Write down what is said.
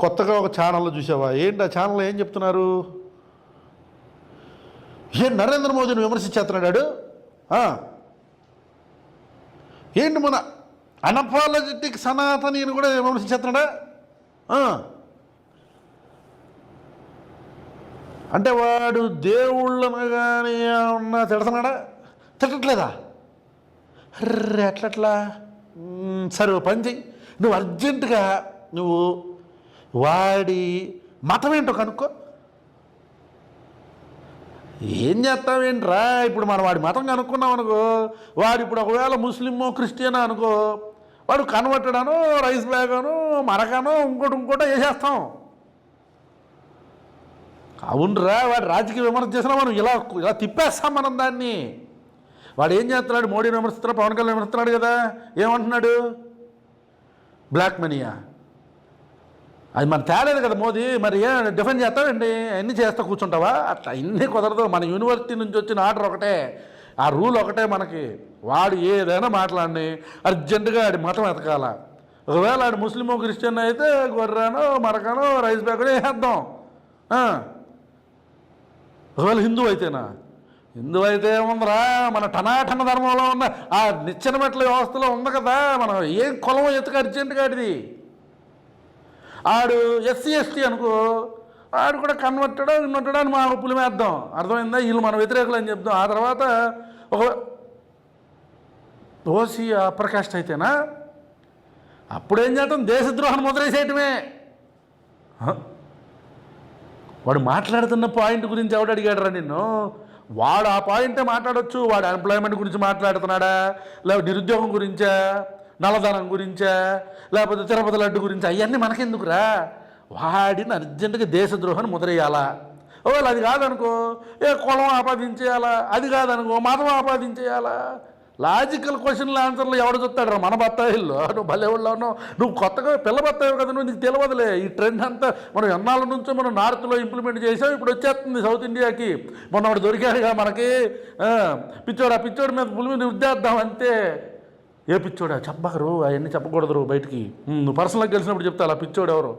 కొత్తగా ఒక ఛానల్లో చూసావా? ఏంటి ఆ ఛానల్లో ఏం చెప్తున్నారు? ఏ నరేంద్ర మోదీని విమర్శించేస్తున్నాడు? వాడు? ఏంటి మన అనపాలజెటిక్ సనాతనీని కూడా విమర్శించేస్తున్నాడా? అంటే వాడు దేవుళ్ళను కానీ ఏమన్నా తిడుతున్నాడా? తిట్టట్లేదా? అర్రే ఎట్లట్లా? సరే పని చెయ్యి నువ్వు అర్జెంటుగా నువ్వు వాడి మతం ఏంటో కనుక్కో. ఏం చేస్తావేంట్రా ఇప్పుడు మనం వాడి మతం కనుక్కున్నాం అనుకో వాడు ఇప్పుడు ఒకవేళ ముస్లిమో క్రిస్టియన్ అనుకో వాడు కన్వర్టెడ్ రైస్ బ్యాగ్ అను మరకను ఇంకోటి ఇంకోటో వేసేస్తాం. అవునరా వాడు రాజకీయ విమర్శ చేసినా మనం ఇలా ఇలా తిప్పేస్తాం మనం దాన్ని. వాడు ఏం చేస్తున్నాడు? మోడీని విమర్శిస్తున్నాడు పవన్ కళ్యాణ్ విమర్శిస్తున్నాడు కదా. ఏమంటున్నాడు? బ్లాక్ మనీయా అది మన తేలేదు కదా మోదీ. మరి ఏం డిఫెండ్ చేస్తావండి అన్ని చేస్తా కూర్చుంటావా? అట్లా అన్నీ కుదరదు. మన యూనివర్సిటీ నుంచి వచ్చిన ఆర్డర్ ఒకటే. ఆ రూల్ ఒకటే మనకి. వాడు ఏదైనా మాట్లాడి అర్జెంటుగా ఆడి మతం ఎతకాల ఒకవేళ ఆడు ముస్లిమో క్రిస్టియన్ అయితే గొర్రెనో మరకనో రైస్ బ్యాగ్ వేసేద్దాం. ఒకవేళ హిందూ అయితేనా? హిందూ అయితే ఏముందిరా? మన టనాటన ధర్మంలో ఉన్న ఆ నిచ్చెన మెట్ల వ్యవస్థలో ఉంది కదా. మనం ఏం కులం ఎత్తుక అర్జెంటుగా ఆడిది? ఆడు ఎస్సీ ఎస్టీ అనుకో. ఆడు కూడా కన్వర్టెడ్ ఇన్వర్టెడ్ అని మా పులిమేద్దాం అర్థమైందా? వీళ్ళు మన వ్యతిరేకులు అని చెప్దాం. ఆ తర్వాత ఒక దోషి అప్పర్ కాస్ట్ అయితేనా? అప్పుడేం చేద్దాం? దేశద్రోహం ముద్రేసేయటమే వాడు మాట్లాడుతున్న పాయింట్ గురించి ఎవడు అడిగాడురా నిన్ను? వాడు ఆ పాయింటే మాట్లాడొచ్చు. వాడు ఎంప్లాయ్మెంట్ గురించి మాట్లాడుతున్నాడా? లేకపోతే నిరుద్యోగం గురించా? నల్లధనం గురించా లేకపోతే తిరుపతి లడ్డు గురించి అవన్నీ మనకెందుకురా? వాడిని అర్జెంటుగా దేశద్రోహాన్ని ముద్రేయాలా? ఒకవేళ అది కాదనుకో ఏ కులం ఆపాదించేయాలా? అది కాదనుకో మతం ఆపాదించేయాలా? లాజికల్ క్వశ్చన్లు ఆన్సర్లు ఎవడు చెప్తాడు మన బత్తాయిల్లో? నువ్వు భలే ఉన్నావు నువ్వు కొత్తగా పిల్ల బత్తాయి కదా నువ్వు నీకు తెలియదులే. ఈ ట్రెండ్ అంతా మనం ఎన్నాళ్ళ నుంచో మనం నార్త్లో ఇంప్లిమెంట్ చేసాం ఇప్పుడు వచ్చేస్తుంది సౌత్ ఇండియాకి. మొన్నవాడు దొరికాడుగా మనకి. పిచ్చోడు ఆ పిచ్చోడి మీద పులి మీద ఉద్దేద్దాం అంతే. ఏ పిచ్చోడా చెప్పగరు అవన్నీ చెప్పకూడదు బయటికి. నువ్వు పర్సనల్గా గెలిచినప్పుడు చెప్తా అలా పిచ్చోడు ఎవరు?